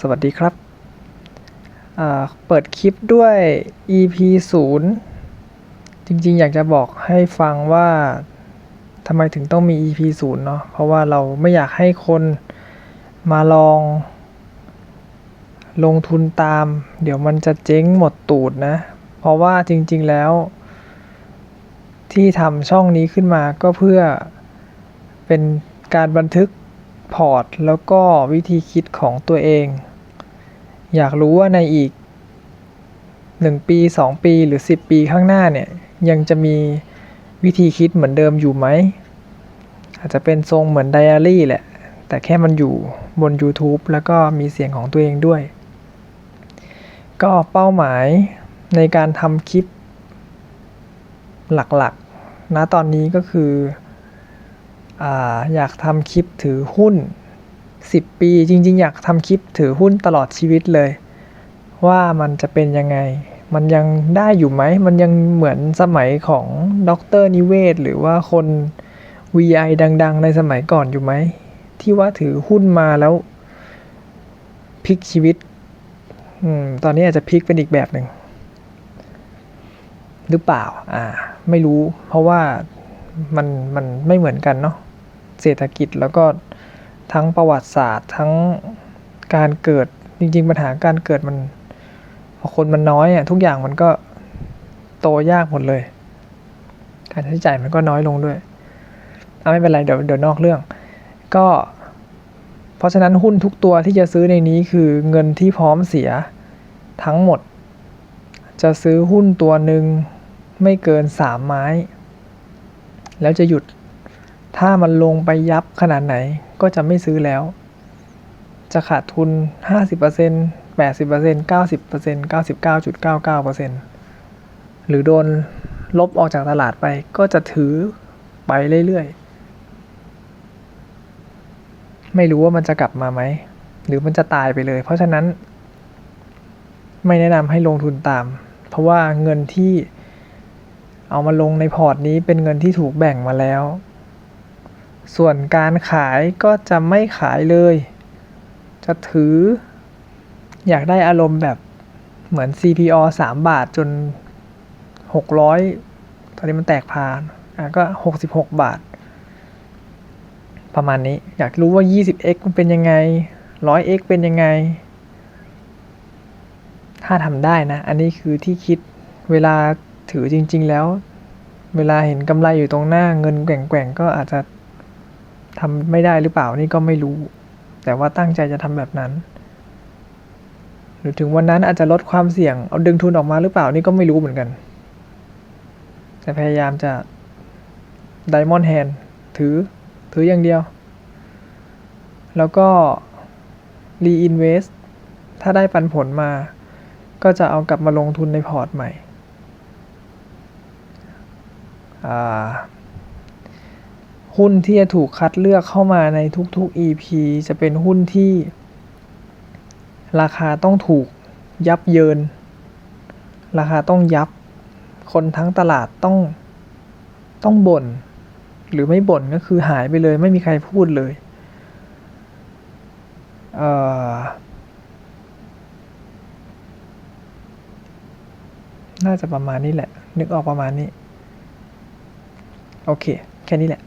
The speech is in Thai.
สวัสดีครับ เปิดคลิปด้วย EP 0จริงๆ อยากจะบอกให้ฟังว่าทำไมถึงต้องมี EP 0เนาะ เพราะว่าเราไม่อยากให้คนมาลอง ลงทุนตาม เดี๋ยวมันจะเจ๊งหมดตูดนะ เพราะว่าจริงๆ แล้ว ที่ทำช่องนี้ขึ้นมาก็เพื่อเป็นการบันทึก พอร์ตแล้วก็วิธีคิดของตัวเอง อยากรู้ว่าในอีก 1 ปี 2 ปีหรือ 10 ปีข้างหน้าเนี่ย ยังจะมีวิธีคิดเหมือนเดิมอยู่ไหม อาจจะเป็นทรงเหมือนไดอารี่แหละ แต่แค่มันอยู่บน YouTube แล้วก็มีเสียงของตัวเองด้วย ก็เป้าหมายในการทำคลิปหลักๆณตอนนี้ก็คือ ออยากทำคลิปถือหุ้น 10 ปี จริง ๆ อยากทำคลิปถือหุ้นตลอดชีวิตเลย ว่ามันจะเป็นยังไง มันยังได้อยู่ไหม มันยังเหมือนสมัยของดรนิเวศ หรือว่าคน VI ดัง ๆ ในสมัยก่อนอยู่ไหม ที่ว่าถือหุ้นมาแล้วพลิกชีวิตอตอนนี้อาจจะพลิกเป็นอีกแบบหนึ่งหรือเปล่า อ่า ไม่รู้ เพราะว่ามันมันไม่เหมือนกันเนาะ เศรษฐกิจ แล้วก็ทั้งประวัติศาสตร์ทั้งการเกิดจริง ๆ ปัญหาการเกิดมันคนมันน้อยอะทุกอย่างมันก็โตยากหมดเลย การใช้จ่ายมันก็น้อยลงด้วยเอาไม่เป็นไรเดี๋ยวเดี๋ยวนอกเรื่อง ก็เพราะฉะนั้นหุ้นทุกตัวที่จะซื้อในนี้คือเงินที่พร้อมเสียทั้งหมด จะซื้อหุ้นตัวหนึ่งไม่เกินสามไม้ แล้วจะหยุด ถ้ามันลงไปยับขนาดไหนก็จะไม่ซื้อแล้ว จะขาดทุน 50% 80% 90% 99.99%หรือโดนลบออกจากตลาดไปก็จะถือไปเรื่อยๆ ไม่รู้ว่ามันจะกลับมาไหม หรือมันจะตายไปเลย เพราะฉะนั้น ไม่แนะนำให้ลงทุนตาม เพราะว่าเงินที่เอามาลงในพอร์ตนี้เป็นเงินที่ถูกแบ่งมาแล้ว ส่วนการขายก็จะไม่ขายเลย จะถือ อยากได้อารมณ์แบบเหมือน CPO 3 บาทจน 600 ตอนนี้มันแตกพานอะก็ 66 บาท ประมาณนี้ อยากรู้ว่า 20x มันเป็นยังไง 100x เป็นยังไง ถ้าทำได้นะ อันนี้คือที่คิดเวลาถือจริง ๆ แล้ว เวลาเห็นกำไรอยู่ตรงหน้าเงินแกว่งๆ ก็อาจจะ ทำไม่ได้หรือเปล่านี่ก็ไม่รู้ แต่ว่าตั้งใจจะทำแบบนั้น หรือถึงวันนั้นอาจจะลดความเสี่ยง เอาดึงทุนออกมาหรือเปล่านี่ก็ไม่รู้เหมือนกัน แต่พยายามจะ Diamond Hand ถือ ถืออย่างเดียว แล้วก็ Reinvest ถ้าได้ปันผลมา ก็จะเอากลับมาลงทุนในพอร์ตใหม่ อ่า หุ้นที่จะถูกคัดเลือกเข้ามาในทุกๆ EP จะเป็นหุ้นที่ ราคาต้องถูกยับเยิน ราคาต้องยับ คนทั้งตลาดต้องต้องบ่น หรือไม่บ่นก็คือหายไปเลยไม่มีใครพูดเลยเอ่อน่าจะประมาณนี้แหละ นึกออกประมาณนี้ โอเค แค่นี้แหละ